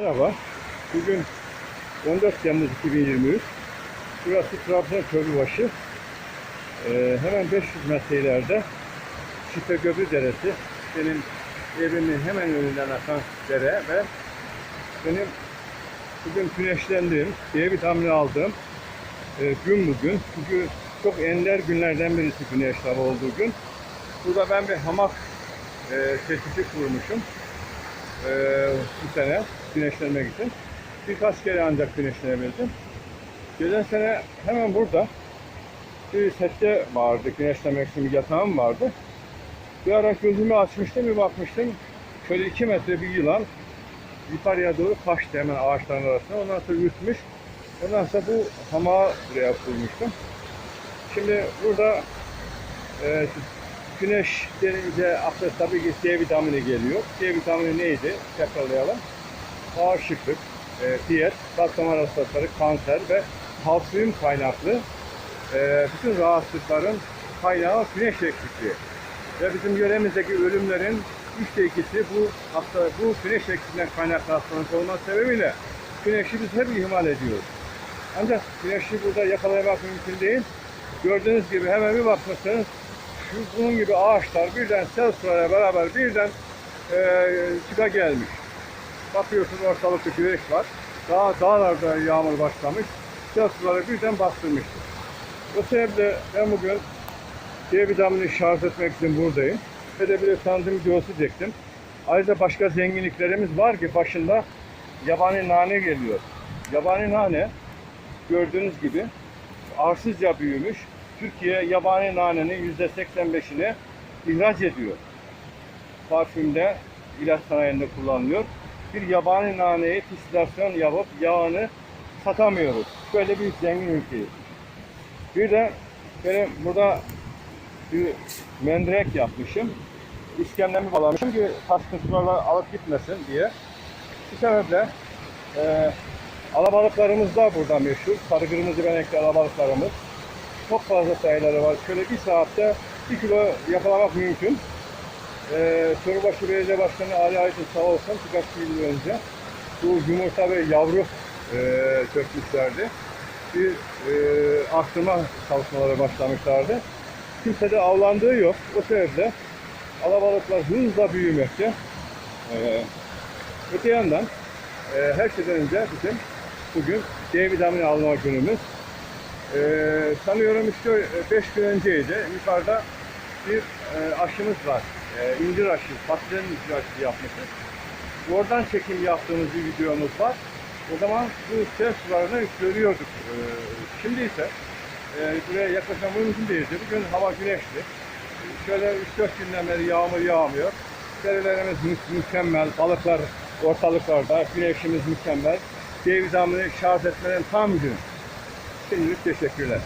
Merhaba. Bugün 14 Temmuz 2023. Burası Trabzon Köprübaşı. Ee, hemen 500 metre ileride Şife Göbrü Deresi. Benim evimin hemen önünden akan dere ve benim bugün güneşlendiğim, D vitamini aldığım e, gün bugün. Çünkü çok ender günlerden birisi güneş hava olduğu gün. Burada ben bir hamak e, tesisi kurmuşum e, bu sene güneşlenmek için. Birkaç kere ancak güneşlenebildim. Geçen sene hemen burada bir sette vardı, güneşlemek için bir yatağım vardı. Bir ara gözümü açmıştım, bir bakmıştım. Şöyle iki metre bir yılan yukarıya doğru kaçtı hemen ağaçların arasına. Ondan sonra yutmuş. Ondan sonra bu hamağı buraya kurmuştum. Şimdi burada e, güneş denince akla tabii ki D vitamini geliyor. D vitamini neydi? Tekrarlayalım. Bağışıklık, e, diyet, kalp damar hastalıkları, kanser ve kalsiyum kaynaklı e, bütün rahatsızlıkların kaynağı güneş eksikliği. Ve bizim yöremizdeki ölümlerin üçte ikisi bu hasta, bu güneş eksikliğinden kaynaklı hastalık olması sebebiyle güneşi biz hep ihmal ediyoruz. Ancak güneşi burada yakalamak mümkün değil. Gördüğünüz gibi hemen bir bakmışsınız bunun gibi ağaçlar birden sel sularıyla beraber birden e, çıka gelmiş. Bakıyorsun ortalıkta güneş var. Dağ, dağlarda yağmur başlamış. Sel suları birden bastırmıştır. O sebeple ben bugün D vitamini şarj etmek için buradayım. Ve de bir de tanıtım videosu çektim. Ayrıca başka zenginliklerimiz var ki başında yabani nane geliyor. Yabani nane gördüğünüz gibi arsızca büyümüş. Türkiye yabani nanenin %85'ini ihraç ediyor. Parfümde, ilaç sanayinde kullanılıyor. Bir yabani naneyi distilasyon yapıp yağını satamıyoruz. Böyle bir zengin ülkeyiz. Bir de benim burada bir mendirek yapmışım. İskemlemi bağlamışım ki taşkın sularla alıp gitmesin diye. Bu sebeple e, alabalıklarımız da burada meşhur. Sarı kırmızı benekli alabalıklarımız. Çok fazla sayıları var. Şöyle bir saatte bir kilo yakalamak mümkün. Ee, Sorubaşı Belediye Başkanı Ali Aydın sağ olsun birkaç yıl önce bu yumurta ve yavru e, sökmüşlerdi. Bir e, arttırma çalışmaları başlamışlardı. Kimse de avlandığı yok. O sebeple alabalıklar hızla büyümekte. Ee, öte yandan e, her şeyden önce bizim bugün D vitamini alma günümüz. Ee, sanıyorum işte 5 gün önceydi. Yukarıda bir e, aşımız var. E, incir aşı, patlıcan incir aşısı yapmışız. Oradan çekim yaptığımız bir videomuz var. O zaman bu ses sularını görüyorduk. E, şimdi ise e, buraya yaklaşmak mümkün değildi. Bugün hava güneşli. Şöyle 3-4 günden beri yağmur yağmıyor. Derilerimiz mü- mükemmel, balıklar ortalıklarda, güneşimiz mükemmel. D vitamini şarj etmenin tam gün. Şimdilik teşekkürler.